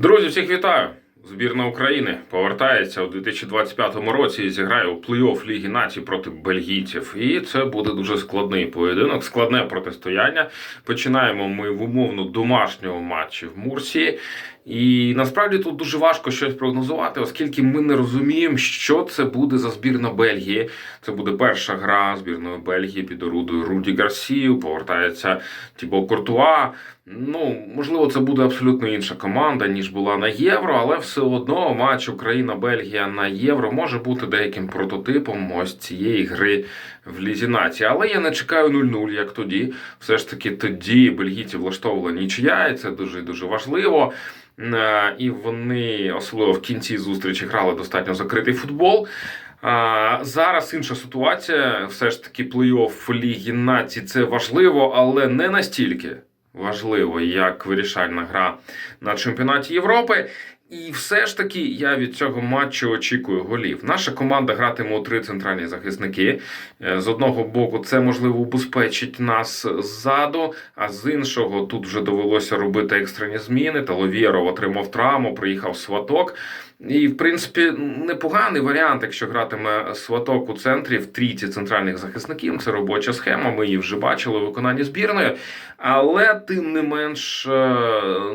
Друзі, всіх вітаю! Збірна України повертається у 2025 році і зіграє у плей-офф Ліги Націй проти бельгійців. І це буде дуже складний поєдинок, складне протистояння. Починаємо ми в умовно домашнього матчі в Мурсії. І насправді тут дуже важко щось прогнозувати, оскільки ми не розуміємо, що це буде за збірна Бельгії. Це буде перша гра збірної Бельгії під орудою Руді Гарсію. Повертається Тібо Куртуа. Ну, можливо, це буде абсолютно інша команда, ніж була на євро, але все одно матч Україна-Бельгія на євро може бути деяким прототипом ось цієї гри в Лізі нації. Але я не чекаю 0-0, як тоді. Все ж таки тоді бельгійці влаштовувала нічия, і це дуже дуже важливо. Е, І вони, особливо в кінці зустрічі, грали достатньо закритий футбол. Зараз інша ситуація. Все ж таки, плей-офф Ліги націй це важливо, але не настільки важливо, як вирішальна гра на чемпіонаті Європи. І все ж таки я від цього матчу очікую голів. Наша команда гратиме у три центральні захисники. Е, З одного боку, це можливо убезпечить нас ззаду, а з іншого тут вже довелося робити екстрені зміни. Таловєров отримав травму, приїхав сваток. І, в принципі, непоганий варіант, якщо гратиме сваток у центрі в трійці центральних захисників. Це робоча схема. Ми її вже бачили у виконанні збірної. Але тим не менш, е,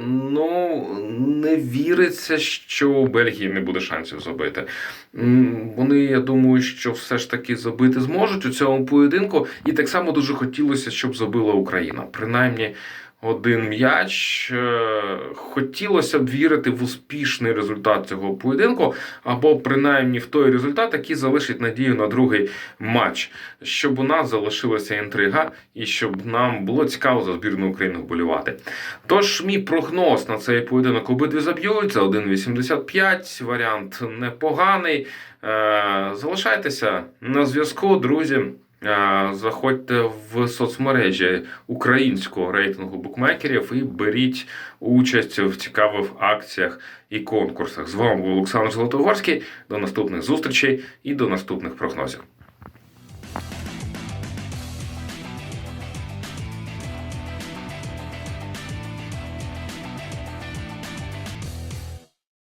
ну не віриться, що у Бельгії не буде шансів забити. Вони, я думаю, що все ж таки забити зможуть у цьому поєдинку. І так само дуже хотілося, щоб забила Україна. Принаймні. Один м'яч. Е, Хотілося б вірити в успішний результат цього поєдинку, або принаймні в той результат, який залишить надію на другий матч, щоб у нас залишилася інтрига і щоб нам було цікаво за збірну України вболівати. Тож, мій прогноз на цей поєдинок обидві заб'ють за 1,85. Варіант непоганий. Е, Залишайтеся на зв'язку, друзі. Е, Заходьте в соцмережі українського рейтингу букмекерів і беріть участь в цікавих акціях і конкурсах. З вами був Олександр Золотогорський. До наступних зустрічей і до наступних прогнозів.